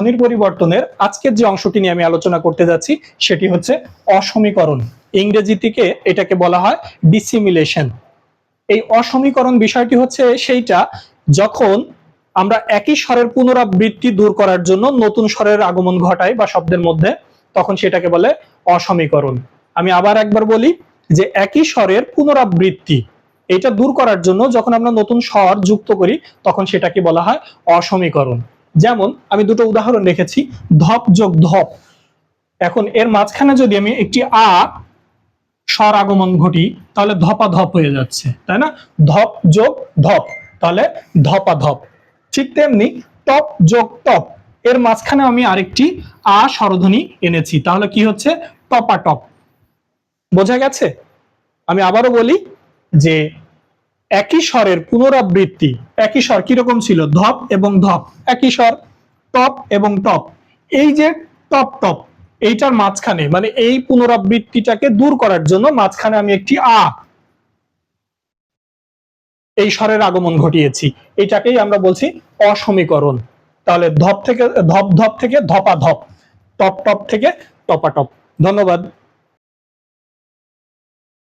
ধ্বনির পরিবর্তনের আজকের যে অংশটি নিয়ে আমি আলোচনা করতে যাচ্ছি, সেটি হচ্ছে অসমীকরণ। ইংরেজি থেকে এটাকে বলা হয় ডিসিমিলেশন এই অসমীকরণ বিষয়টি হচ্ছে সেইটা যখন আমরা একই স্বরের পুনরাবৃত্তি দূর করার জন্য নতুন স্বরের আগমন ঘটাই বা শব্দের মধ্যে, তখন সেটাকে বলে অসমীকরণ। আমি আবার একবার বলি যে একই স্বরের পুনরাবৃত্তি, এটা দূর করার জন্য যখন আমরা নতুন স্বর যুক্ত করি, তখন সেটাকে বলা হয় অসমীকরণ। যেমন আমি দুটো উদাহরণ রেখেছি, ধপ যোগ ধপ। এখন এর মাঝখানে যদি আমি একটি আ স্বর আগমন ঘটি, তাহলে ধপা ধপ হয়ে যাচ্ছে, তাই না? ধপ যোগ ধপ, তাহলে ধপা ধপ। ঠিক তেমনি টপ যোগ টপ, এর মাঝখানে আমি আরেকটি আ স্বরধ্বনি এনেছি, তাহলে কি হচ্ছে? টপা টপ। বোঝা গেছে? আমি আবারও বলি যে একই স্বরের পুনরাবৃত্তি, একই স্বর কীরকম ছিল? ধপ এবং ধপ। একই স্বর টপ এবং টপ। এই যে টপ টপ, এইটার মাঝখানে মানে এই পুনরাবৃত্তিটাকে দূর করার জন্য মাঝখানে আমি একটি আ এই স্বরের আগমন ঘটিয়েছি। এটাকেই আমরা বলছি অসমীকরণ। তাহলে ধপ থেকে, ধপ ধপ থেকে ধপা ধপ টপ টপ থেকে টপা টপ ধন্যবাদ।